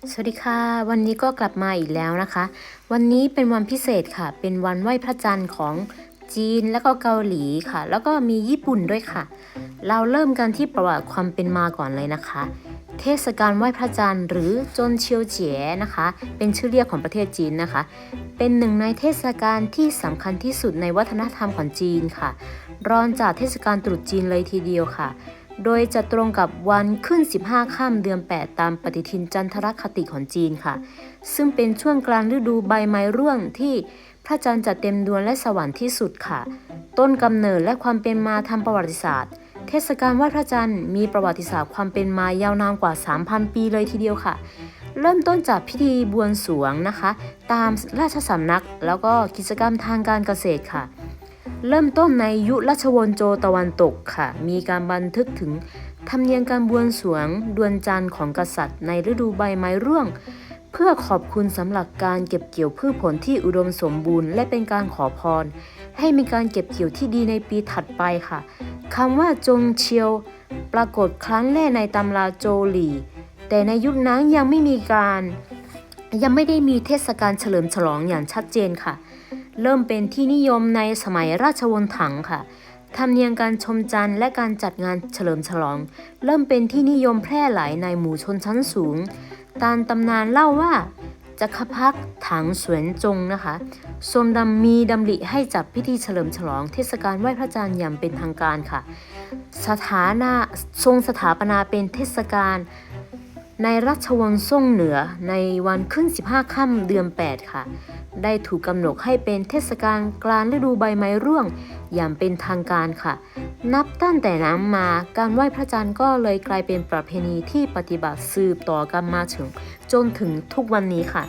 สวัสดีค่ะ วันนี้ก็กลับมาอีกแล้วนะคะ วันนี้เป็นวันพิเศษค่ะ เป็นวันไหว้พระจันทร์ของจีนแล้วก็เกาหลีค่ะ แล้วก็มีญี่ปุ่นด้วยค่ะ เราเริ่มกันที่ประวัติความเป็นมาก่อนเลยนะคะ เทศกาลไหว้พระจันทร์หรือจนเชียวเจ๋ยนะคะ เป็นชื่อเรียกของประเทศจีนนะคะ เป็นหนึ่งในเทศกาลที่สำคัญที่สุดในวัฒนธรรมของจีนค่ะ รองจากเทศกาลตรุษจีนเลยทีเดียวค่ะ โดยจะตรงกับวันขึ้น 15ค่ำเดือน 8 ตามปฏิทินจันทรคติของจีนค่ะ ซึ่งเป็นช่วงกลางฤดูใบไม้ร่วงที่พระจันทร์จะเต็มดวงและสวรรค์ที่สุดค่ะ ต้นกำเนิดและความเป็นมาทางประวัติศาสตร์ เทศกาลไหว้พระจันทร์มีประวัติศาสตร์ความเป็นมายาวนานกว่า 3,000 ปีเลยทีเดียวค่ะ เริ่มต้นจากพิธีบวงสรวงนะคะ ตามราชสำนักแล้วก็กิจกรรมทางการเกษตรค่ะ เริ่มต้นในยุคราชวงศ์โจตะวันตกค่ะ มีการบันทึกถึงธรรมเนียมการบวงสรวงดวงจันทร์ของกษัตริย์ ในฤดูใบไม้ร่วง เพื่อขอบคุณสำหรับการเก็บเกี่ยวพืชผลที่อุดมสมบูรณ์ และเป็นการขอพร ให้มีการเก็บเกี่ยวที่ดีในปีถัดไปค่ะคำว่าจงเชียว ปรากฏครั้งแรกในตำราโจหลีแต่ในยุคนั้นยังไม่มีการยังไม่ได้มีเทศกาลเฉลิมฉลองอย่างชัดเจนค่ะ เริ่มเป็นที่นิยมในสมัยราชวงศ์ถังค่ะธรรมเนียมการชมจันทร์และการจัดงานเฉลิมฉลอง เริ่มเป็นที่นิยมแพร่หลายในหมู่ชนชั้นสูง ตามตำนานเล่าว่าจักรพรรดิถังสวนจงนะคะทรงดำมีดำริให้จัดพิธีเฉลิมฉลองเทศกาลไหว้พระจันทร์อย่างเป็นทางการค่ะ สถานะทรงสถาปนาเป็นเทศกาลในราชวังซ่งเหนือในวันขึ้น 15 ค่ำเดือน 8 ค่ะ ได้ถูกกำหนดให้เป็นเทศกาลกลางฤดูใบไม้ร่วง อย่างเป็นทางการค่ะ นับตั้งแต่นั้นมาการไหว้พระจันทร์ก็เลยกลายเป็นประเพณีที่ปฏิบัติสืบต่อกันมาถึง จนถึงทุกวันนี้ค่ะ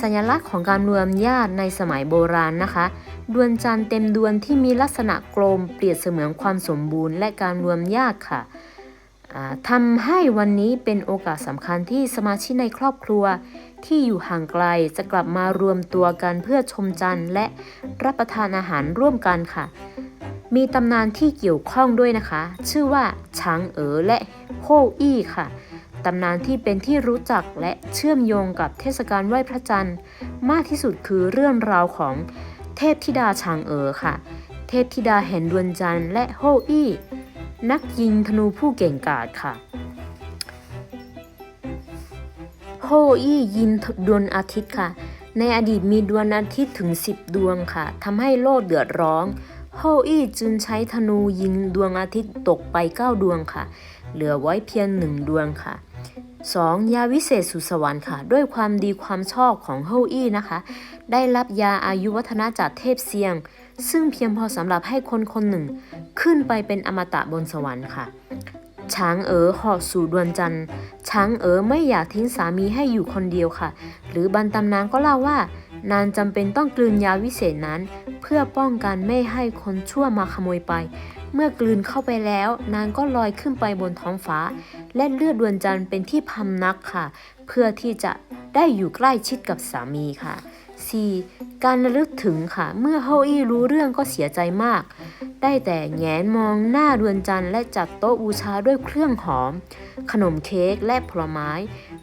สัญลักษณ์ของการรวมญาติในสมัยโบราณนะคะ ดวงจันทร์เต็มดวงที่มีลักษณะกลมเปรียบเสมือนความสมบูรณ์และการรวมญาติค่ะทำให้วันนี้เป็นโอกาสสำคัญที่สมาชิกในครอบครัว ที่อยู่ห่างไกลจะกลับมารวมตัวกันเพื่อชมจันทร์และรับประทานอาหารร่วมกันค่ะ มีตำนานที่เกี่ยวข้องด้วยนะคะ ชื่อว่าช้างเอ๋อและโฮอี้ค่ะตำนานที่เป็นที่รู้จักและเชื่อมโยงกับเทศกาลไหว้พระจันทร์ มากที่สุดคือเรื่องราวของเทพธิดาชางเอ๋อค่ะ เทพธิดาแห่งดวงจันทร์และโฮอี้นักยิงธนูผู้เก่งกาจค่ะ โฮอี้ยิงดวงอาทิตย์ค่ะ ในอดีตมีดวงอาทิตย์ถึง 10 ดวงค่ะทำให้โลกเดือดร้อนโฮอี้จึงใช้ธนูยิงดวงอาทิตย์ตกไป 9 ดวงค่ะ เหลือไว้เพียงหนึ่งดวงค่ะ 2. ยาวิเศษสุสวรรค์ค่ะ ด้วยความดีความชอบของโฮอี้นะคะ ได้รับยาอายุวัฒนะจากเทพเซียง ซึ่งเพียงพอสำหรับให้คนคนหนึ่ง ขึ้นไปเป็นอมตะบนสวรรค์ค่ะ ช้างเอ๋อหอสู่ดวงจันทร์ ช้างเอ๋อไม่อยากทิ้งสามีให้อยู่คนเดียวค่ะ หรือบันตำนานก็เล่าว่า นางจำเป็นต้องกลืนยาวิเศษนั้น เพื่อป้องกันไม่ให้คนชั่วมาขโมยไป เมื่อกลืนเข้าไปแล้ว นางก็ลอยขึ้นไปบนท้องฟ้า และเลือดดวงจันทร์เป็นที่พำนักค่ะ เพื่อที่จะได้อยู่ใกล้ชิดกับสามีค่ะ 4. การระลึกถึงค่ะ เมื่อโฮาอี้รู้เรื่องก็เสียใจมาก ได้แต่แงนมองหน้าดวงจันทร์และจัดโต๊ะบูชาด้วยเครื่องหอม ขนมเค้กและผลไม้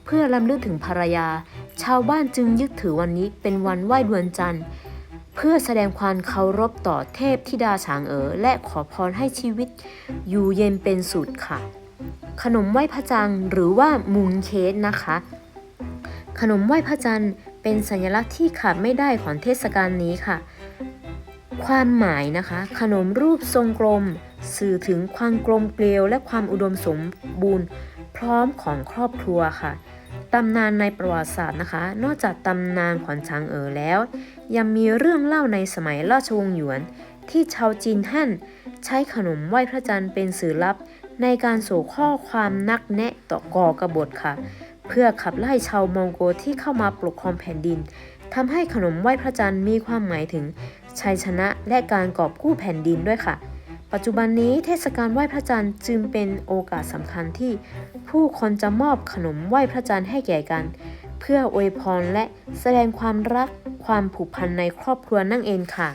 เพื่อรำลึกถึงภรรยา ชาวบ้านจึงยึดถือวันนี้เป็นวันไหว้ดวงจันทร์ เพื่อแสดงความเคารพต่อเทพธิดาฉางเอ๋อและขอพรให้ชีวิต อยู่เย็นเป็นสุดค่ะ ขนมไหว้พระจันทร์หรือว่ามูนเค้กนะคะ ขนมไหว้พระจันทร์เป็นสัญลักษณ์ที่ขาดไม่ได้ของเทศกาลนี้ค่ะ ความหมายนะคะ ขนมรูปทรงกลม สื่อถึงความกลมเกลียวและความอุดมสมบูรณ์ พร้อมของครอบครัวค่ะตำนานในประวัติศาสตร์นะคะ นอกจากตำนานของช้างเอ๋อแล้ว ยังมีเรื่องเล่าในสมัยราชวงศ์หยวน ที่ชาวจีนฮั่นใช้ขนมไหว้พระจันทร์เป็นสื่อลับ ในการส่งข้อความนักแนะต่อกอกบฏค่ะ เพื่อขับไล่ชาวมองโกที่เข้ามาปกครองแผ่นดินทำให้ขนมไหว้พระจันทร์มีความหมายถึง ชัยชนะและการกอบกู้แผ่นดินด้วยค่ะ ปัจจุบันนี้เทศกาลไหว้พระจันทร์จึงเป็นโอกาสสำคัญที่ผู้คนจะมอบขนมไหว้พระจันทร์ให้แก่กัน เพื่ออวยพรและแสดงความรักความผูกพันในครอบครัวนั่นเองค่ะ